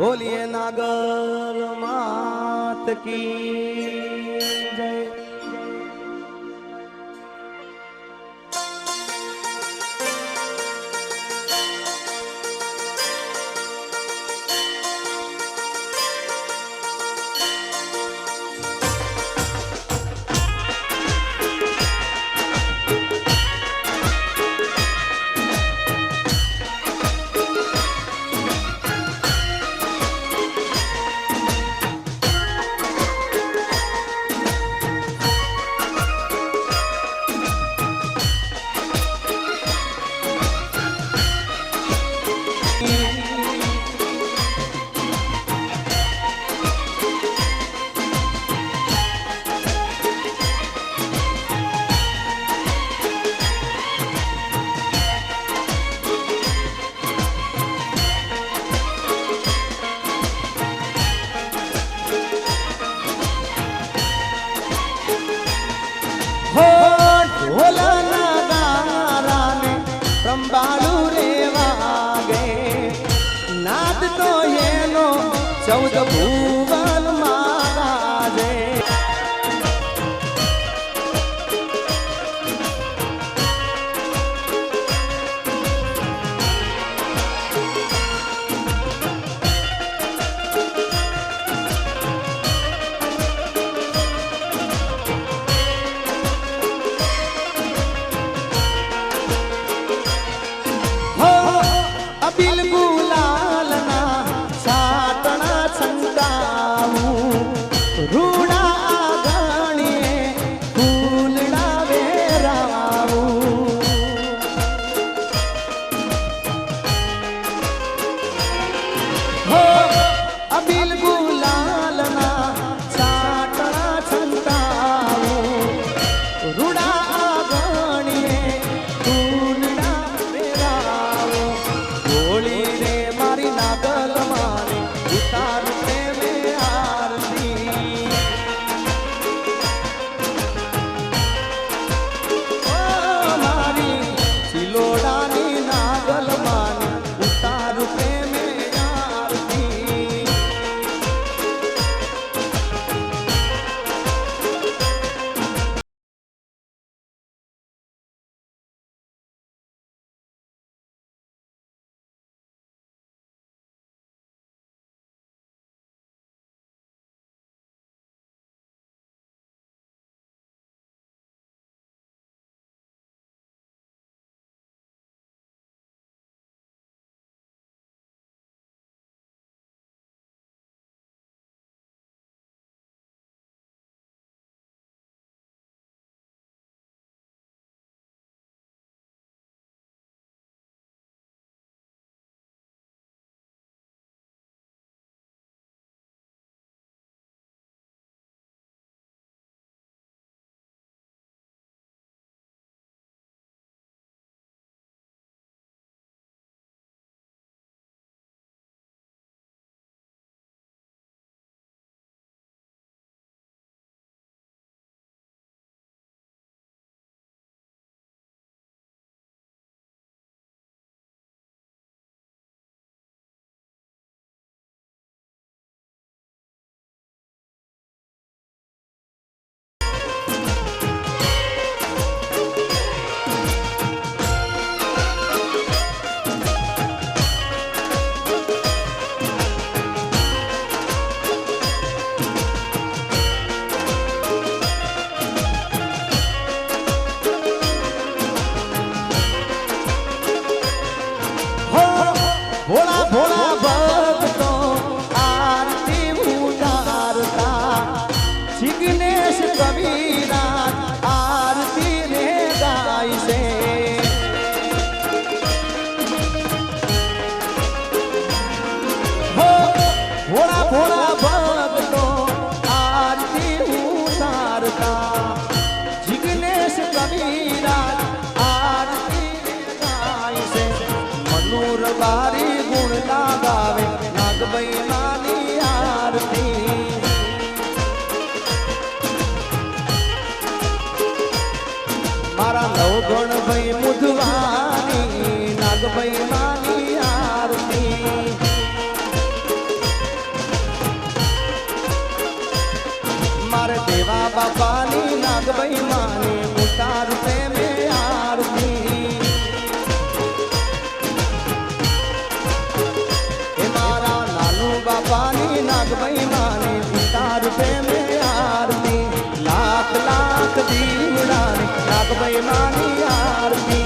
બોલીએ નાગર માત કી જય સંભાળું રે વાગે નાદ તો એનો ચૌદ ભુવન ભોળા ભોળા ભક્તો આરતી ઉતારતા જિગ્નેશ કવિરા મોર બારી ગુણ ના ગાવે. નાગભાઈ નાની આરતી. મારા નવ ગણ ભાઈ મુધવાની નાગભાઈ નાની આરતી. મારે દેવા બાપાની નાગભાઈ માની জানি আর